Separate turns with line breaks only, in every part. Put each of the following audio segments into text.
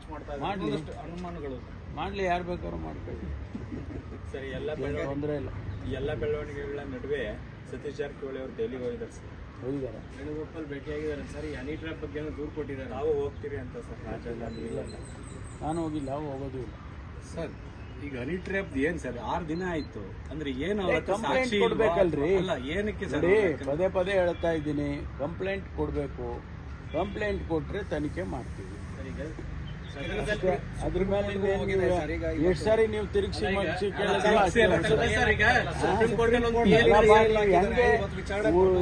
Watch ಮಾಡ್ತಾ ಇದ್ದಾರೆ.
ಮಾಡ್ಲಿ.
ಒಂದಷ್ಟು ಅನುಮಾನಗಳು.
ಮಾಡಲಿ ಯಾರು ಬೇಕಾದ್ರು ಮಾಡ್ಕೊಳ್ಳಿ.
ಸರಿ ಎಲ್ಲ
ಏನು
ಬೆಳವಣಿಗೆ
ತೊಂದರೆ ಇಲ್ಲ.
ಈ ಎಲ್ಲ ಬೆಳವಣಿಗೆಗಳ ನಡುವೆ ಸತೀಶ್ ಜಾರಕಿಹೊಳಿ ಅವರು ದೆಹಲಿಗೆ ಹೋಗಿದ್ದಾರೆ ಸರ್.
ಹೋಗಿದ್ದಾರೆ.
ವೇಣುಗೋಪಾಲ್ ಭೇಟಿಯಾಗಿದ್ದಾರೆ ಸರ್. ಈ ಹನಿ ಟ್ರ್ಯಾಪ್ ಬಗ್ಗೆ ದೂರು ಕೊಟ್ಟಿದ್ದಾರೆ.
ನಾವು ಹೋಗ್ತೀರಿ ಅಂತ ಸರ್. ರಾಜ್ಯದಲ್ಲಿ
ಇಲ್ಲ. ನಾನು ಹೋಗಿಲ್ಲ ಹೋಗೋದು ಇಲ್ಲ.
ಸರ್ ಈಗ ಹನಿ ಟ್ರ್ಯಾಪ್ ಏನ್ ಸರ್? ಆರು ದಿನ ಆಯ್ತು. ಅಂದ್ರೆ ಏನು
ಆಗುತ್ತೆ ಸಾಕ್ಷಿ ಕೊಡ್ಬೇಕಲ್ರಿ?
ಅಲ್ಲ ಏನಕ್ಕೆ ಸರ್
ನೋಡಿ ಪದೇ ಪದೇ ಹೇಳ್ತಾ ಇದ್ದೀನಿ. ಕಂಪ್ಲೇಂಟ್ ಕೊಡಬೇಕು. ಕಂಪ್ಲೇಂಟ್ ಕೊಟ್ಟರೆ ತನಿಖೆ ಮಾಡ್ತೀವಿ. ಅಷ್ಟೇ. ಅದ್ರ ಮೇಲೆ ಎಷ್ಟು ಸಾರಿ ನೀವು ತಿರುಗಿಸಿ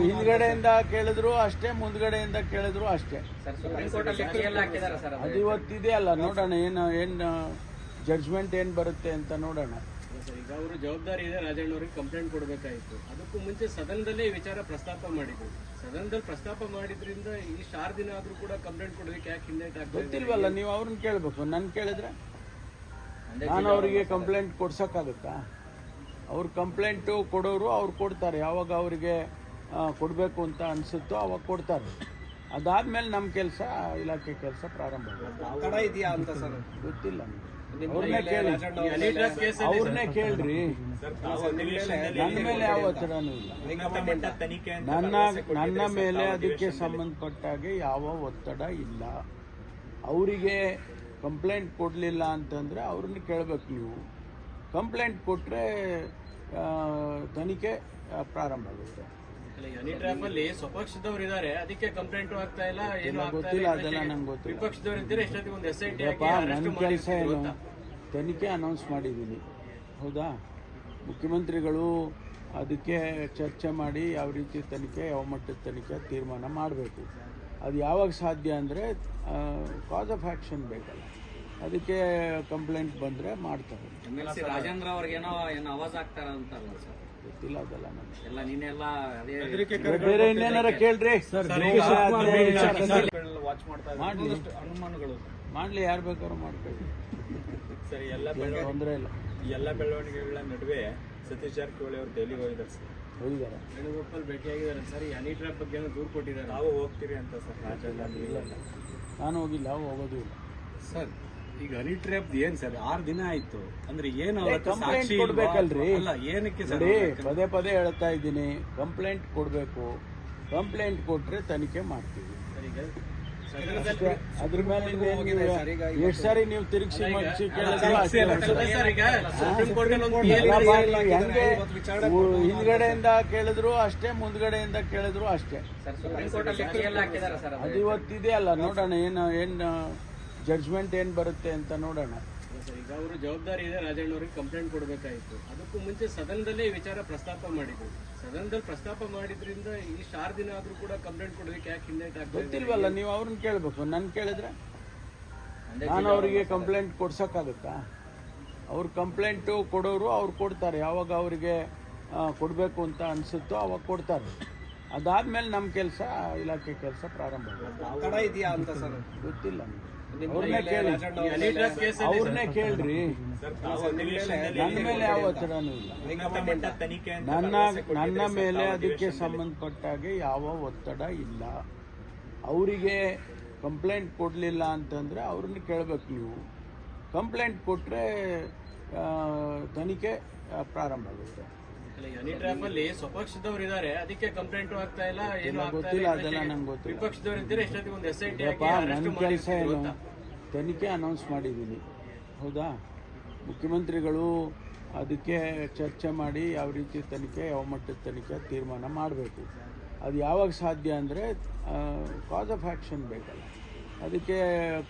ಹಿಂದ್ಗಡೆಯಿಂದ ಕೇಳಿದ್ರು ಅಷ್ಟೇ ಮುಂದ್ಗಡೆಯಿಂದ ಕೇಳಿದ್ರು ಅಷ್ಟೇ. ಅದು? ಇವತ್ತಿದೆ ಅಲ್ಲ ನೋಡೋಣ ಏನು ಏನು ಜಡ್ಜ್ಮೆಂಟ್ ಏನು ಬರುತ್ತೆ ಅಂತ ನೋಡೋಣ.
ಈಗ ಅವರು ಜವಾಬ್ದಾರಿ ಇದೆ ರಾಜಣ್ಣ ಅವರಿಗೆ ಕಂಪ್ಲೇಂಟ್ ಕೊಡಬೇಕಾಯಿತು. ಅದಕ್ಕೂ ಮುಂಚೆ ಸದನದಲ್ಲೇ ಈ ವಿಚಾರ ಪ್ರಸ್ತಾಪ ಮಾಡಿದ್ರು. ಸದನದಲ್ಲಿ ಪ್ರಸ್ತಾಪ ಮಾಡಿದ್ರಿಂದ ಈ ಆರು ದಿನ ಆದ್ರೂ ಕೂಡ ಕಂಪ್ಲೇಂಟ್ ಕೊಡೋದಕ್ಕೆ ಯಾಕೆ ಹಿಂದೆ
ಗೊತ್ತಿಲ್ವಲ್ಲ ನೀವು ಅವ್ರನ್ನ ಕೇಳಬೇಕು. ನನ್ ಕೇಳಿದ್ರೆ? ನಾನು ಅವರಿಗೆ ಕಂಪ್ಲೇಂಟ್ ಕೊಡ್ಸಕ್ಕಾಗತ್ತಾ? ಅವ್ರ ಕಂಪ್ಲೇಂಟು ಕೊಡೋರು ಅವ್ರು ಕೊಡ್ತಾರೆ. ಯಾವಾಗ ಅವರಿಗೆ ಕೊಡಬೇಕು ಅಂತ ಅನ್ಸುತ್ತೋ ಅವಾಗ ಕೊಡ್ತಾರೆ. ಅದಾದ್ಮೇಲೆ ನಮ್ಮ ಕೆಲಸ ಇಲಾಖೆ ಕೆಲಸ ಪ್ರಾರಂಭ ಆಗುತ್ತೆ.
ತಡ ಇದೆಯಾ ಅಂತ ಸರ್?
ಗೊತ್ತಿಲ್ಲ ಅವ್ರನ್ನೇ ಕೇಳಿ. ಅವ್ರನ್ನೇ ಕೇಳ್ರಿ. ನನ್ನ ಮೇಲೆ ಯಾವ ಒತ್ತಡನೂ ಇಲ್ಲ. ನನ್ನ ನನ್ನ ಮೇಲೆ ಅದಕ್ಕೆ. ಸಂಬಂಧಪಟ್ಟಾಗೆ ಯಾವ ಒತ್ತಡ ಇಲ್ಲ. ಅವರಿಗೆ ಕಂಪ್ಲೇಂಟ್ ಕೊಡಲಿಲ್ಲ ಅಂತಂದರೆ ಅವ್ರನ್ನ ಕೇಳಬೇಕು ನೀವು. ಕಂಪ್ಲೇಂಟ್ ಕೊಟ್ಟರೆ ತನಿಖೆ ಪ್ರಾರಂಭ ಆಗುತ್ತೆ.
ಹನಿ ಟ್ರ್ಯಾಪ್ ಅಲ್ಲಿ ಸ್ವಪಕ್ಷದವ್ರು ಇದಾರೆ ಅದಕ್ಕೆ ಕಂಪ್ಲೇಂಟ್ ಆಗ್ತಾ ಇಲ್ಲ ಏನು
ಇಲ್ಲ,
ಆಗ್ತಾ
ಗೊತ್ತಿಲ್ಲ,
ಇಲ್ಲ
ಅದೆಲ್ಲ ನಂಗೆ ಗೊತ್ತಿಲ್ಲ.
ವಿಪಕ್ಷದವ್ರು ಇದ್ದೀರಾ ಎಷ್ಟೊತ್ತಿಗೆ ಒಂದು ಎಸ್ ಐ ಟಿ
ಯಪ್ಪ ನನ್ನ ಕೆಲಸ ಏನು? ತನಿಖೆ ಅನೌನ್ಸ್ ಮಾಡಿದ್ದೀನಿ. ಹೌದಾ? ಮುಖ್ಯಮಂತ್ರಿಗಳು ಅದಕ್ಕೆ ಚರ್ಚೆ ಮಾಡಿ ಯಾವ ರೀತಿ ತನಿಖೆ ಯಾವ ಮಟ್ಟದ ತನಿಖೆ ತೀರ್ಮಾನ ಮಾಡಬೇಕು. ಅದು ಯಾವಾಗ ಸಾಧ್ಯ ಅಂದರೆ ಕಾಸ್ ಆಫ್ ಆ್ಯಕ್ಷನ್ ಬೇಕಲ್ಲ. ಅದಕ್ಕೆ ಕಂಪ್ಲೇಂಟ್ ಬಂದರೆ ಮಾಡ್ತಾರೆ.
ರಾಜೇಂದ್ರ ಅವ್ರಿಗೆ ಏನೋ ಅವಾಜ್ ಆಗ್ತಾರ ಅಂತಾರಲ್ಲ ಸರ್.
ಗೊತ್ತಿಲ್ಲ ಅದೆಲ್ಲ ನನಗೆ
ಎಲ್ಲ ನೀನೆಲ್ಲ ಅದೇ
ಬೇರೆ ಇನ್ನೇನಾರ ಕೇಳ್ರಿ.
ವಾಚ್ ಮಾಡ್ತಾ ಇದ್ದಾರೆ.
ಮಾಡ್ಲಿ.
ಅನುಮಾನಗಳು
ಮಾಡಲಿ ಯಾರು ಬೇಕಾದ್ರು ಮಾಡ್ಕೊಳ್ಳಿ.
ಸರಿ ಎಲ್ಲ ಬೆಳವಣಿಗೆ
ತೊಂದರೆ ಇಲ್ಲ.
ಈ ಎಲ್ಲ ಬೆಳವಣಿಗೆಗಳ ನಡುವೆ ಸತೀಶ್ ಜಾರಕಿಹೊಳಿ ಅವರು ದೆಹಲಿಗೆ ಹೋಗಿದ್ದಾರೆ ಸರ್.
ಹೋಗಿದ್ದಾರೆ.
ವೇಣುಗೋಪಾಲ್ ಭೇಟಿಯಾಗಿದ್ದಾರೆ ಸರ್. ಈ ಹನಿ ಟ್ರ್ಯಾಪ್ ಬಗ್ಗೆ ದೂರು ಕೊಟ್ಟಿದ್ದಾರೆ.
ನಾವು ಹೋಗ್ತೀರಿ ಅಂತ ಸರ್.
ಇಲ್ಲ. ನಾನು ಹೋಗಿಲ್ಲ ಹೋಗೋದು ಇಲ್ಲ.
ಸರ್ ಈಗ ಹನಿ ಟ್ರ್ಯಾಪ್ ಏನ್ ಸರ್? ಆರ್ ದಿನ ಆಯ್ತು. ಅಂದ್ರೆ ಏನು
ಸಾಕ್ಷಿ ಕೊಡ್ಬೇಕಲ್ರಿ?
ಅಲ್ಲ ಏನಕ್ಕೆ ಸರ್
ನೋಡಿ ಪದೇ ಪದೇ ಹೇಳ್ತಾ ಇದ್ದೀನಿ. ಕಂಪ್ಲೇಂಟ್ ಕೊಡಬೇಕು. ಕಂಪ್ಲೇಂಟ್ ಕೊಟ್ರೆ ತನಿಖೆ ಮಾಡ್ತೀವಿ. ಅದ್ರ ಮೇಲೆ ಎಷ್ಟ್ ಎಷ್ಟು ಸಾರಿ ನೀವು ತಿರುಗಿಸಿ ಮಗ್ಸಿ ಹೆಂಗೆ ಹಿಂದ್ಗಡೆಯಿಂದ ಕೇಳಿದ್ರು ಅಷ್ಟೇ ಮುಂದ್ಗಡೆಯಿಂದ ಕೇಳಿದ್ರು ಅಷ್ಟೇ.
ಸರ್ ಸುಪ್ರೀಂ ಅಲ್ಲಿ ಕೈ ಎಲ್ಲ ಸರ್
ಅದು ಇವತ್ತಿದೆ ಅಲ್ಲ ನೋಡೋಣ ಏನು ಏನು ಜಡ್ಜ್ಮೆಂಟ್ ಏನು ಬರುತ್ತೆ ಅಂತ ನೋಡೋಣ.
ಈಗ ಅವರು ಜವಾಬ್ದಾರಿ ಇದೆ ರಾಜಣ್ಣ ಅವರಿಗೆ ಕಂಪ್ಲೇಂಟ್ ಕೊಡಬೇಕಾಯಿತು. ಅದಕ್ಕೂ ಮುಂಚೆ ಸದನದಲ್ಲೇ ಈ ವಿಚಾರ ಪ್ರಸ್ತಾಪ ಮಾಡಿದ್ರು. ಸದನದಲ್ಲಿ ಪ್ರಸ್ತಾಪ ಮಾಡಿದ್ರಿಂದ ಈ ಆರು ದಿನ ಆದ್ರೂ ಕೂಡ ಕಂಪ್ಲೇಂಟ್ ಕೊಡೋದಕ್ಕೆ ಯಾಕೆ ಹಿಂದೆ
ಗೊತ್ತಿಲ್ವಲ್ಲ ನೀವು ಅವ್ರನ್ನ ಕೇಳಬೇಕು. ನನ್ ಕೇಳಿದ್ರೆ? ನಾನು ಅವರಿಗೆ ಕಂಪ್ಲೇಂಟ್ ಕೊಡ್ಸಕ್ಕಾಗತ್ತಾ? ಅವ್ರ ಕಂಪ್ಲೇಂಟು ಕೊಡೋರು ಅವ್ರು ಕೊಡ್ತಾರೆ. ಯಾವಾಗ ಅವರಿಗೆ ಕೊಡಬೇಕು ಅಂತ ಅನ್ಸುತ್ತೋ ಅವಾಗ ಕೊಡ್ತಾರೆ. ಅದಾದ್ಮೇಲೆ ನಮ್ಮ ಕೆಲಸ ಇಲಾಖೆ ಕೆಲಸ ಪ್ರಾರಂಭ ಆಗುತ್ತೆ.
ತಡ ಇದೆಯಾ ಅಂತ ಸರ್?
ಗೊತ್ತಿಲ್ಲ ಅವ್ರನ್ನೇ ಕೇಳಿ.
ಕೇಸ್
ಅವ್ರನ್ನೇ ಕೇಳ್ರಿ. ನನ್ನ ಮೇಲೆ ಯಾವ ಒತ್ತಡನೂ ಇಲ್ಲ. ನನ್ನ ನನ್ನ ಮೇಲೆ ಅದಕ್ಕೆ. ಸಂಬಂಧಪಟ್ಟಾಗೆ ಯಾವ ಒತ್ತಡ ಇಲ್ಲ. ಅವರಿಗೆ ಕಂಪ್ಲೇಂಟ್ ಕೊಡಲಿಲ್ಲ ಅಂತಂದರೆ ಅವ್ರನ್ನ ಕೇಳಬೇಕು ನೀವು. ಕಂಪ್ಲೇಂಟ್ ಕೊಟ್ಟರೆ ತನಿಖೆ ಪ್ರಾರಂಭ ಆಗುತ್ತೆ.
ಹನಿ ಟ್ರ್ಯಾಪ್ ಅಲ್ಲಿ ಸ್ವಪಕ್ಷದವ್ರು ಇದಾರೆ ಅದಕ್ಕೆ ಕಂಪ್ಲೇಂಟ್ ಆಗ್ತಾ ಇಲ್ಲ ಏನು ಆಗ್ತಾ
ಗೊತ್ತಿಲ್ಲ,
ಇಲ್ಲ
ಅದೆಲ್ಲ ನಂಗೆ ಗೊತ್ತಿಲ್ಲ.
ವಿಪಕ್ಷದವ್ರು ಇದ್ದರೆ ಎಷ್ಟೊತ್ತಿಗೆ ಒಂದು ಎಸ್ ಐ ಟಿ
ಯಪ್ಪ ನನ್ನ ಕೆಲಸ ಏನು? ತನಿಖೆ ಅನೌನ್ಸ್ ಮಾಡಿದ್ದೀನಿ. ಹೌದಾ? ಮುಖ್ಯಮಂತ್ರಿಗಳು ಅದಕ್ಕೆ ಚರ್ಚೆ ಮಾಡಿ ಯಾವ ರೀತಿ ತನಿಖೆ ಯಾವ ಮಟ್ಟದ ತನಿಖೆ ತೀರ್ಮಾನ ಮಾಡಬೇಕು. ಅದು ಯಾವಾಗ ಸಾಧ್ಯ ಅಂದರೆ ಕಾಸ್ ಆಫ್ ಆ್ಯಕ್ಷನ್ ಬೇಕಲ್ಲ. ಅದಕ್ಕೆ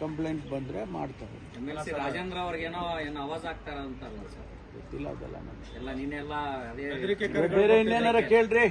ಕಂಪ್ಲೇಂಟ್ ಬಂದ್ರೆ ಮಾಡ್ತಾರೆ
ಎಂ ರಾಜೇಂದ್ರ ಅವ್ರಿಗೇನೋ ಏನೋ ಅವಾಜ್ ಆಗ್ತಾರ ಅಂತಾರಲ್ಲ ಸರ್
ಗೊತ್ತಿಲ್ಲ ಅದೆಲ್ಲ ನನಗೆ
ಎಲ್ಲ ನೀನೆಲ್ಲ ಅದೇ
ಬೇರೆ ಇನ್ನೇನಾರ ಕೇಳ್ರಿ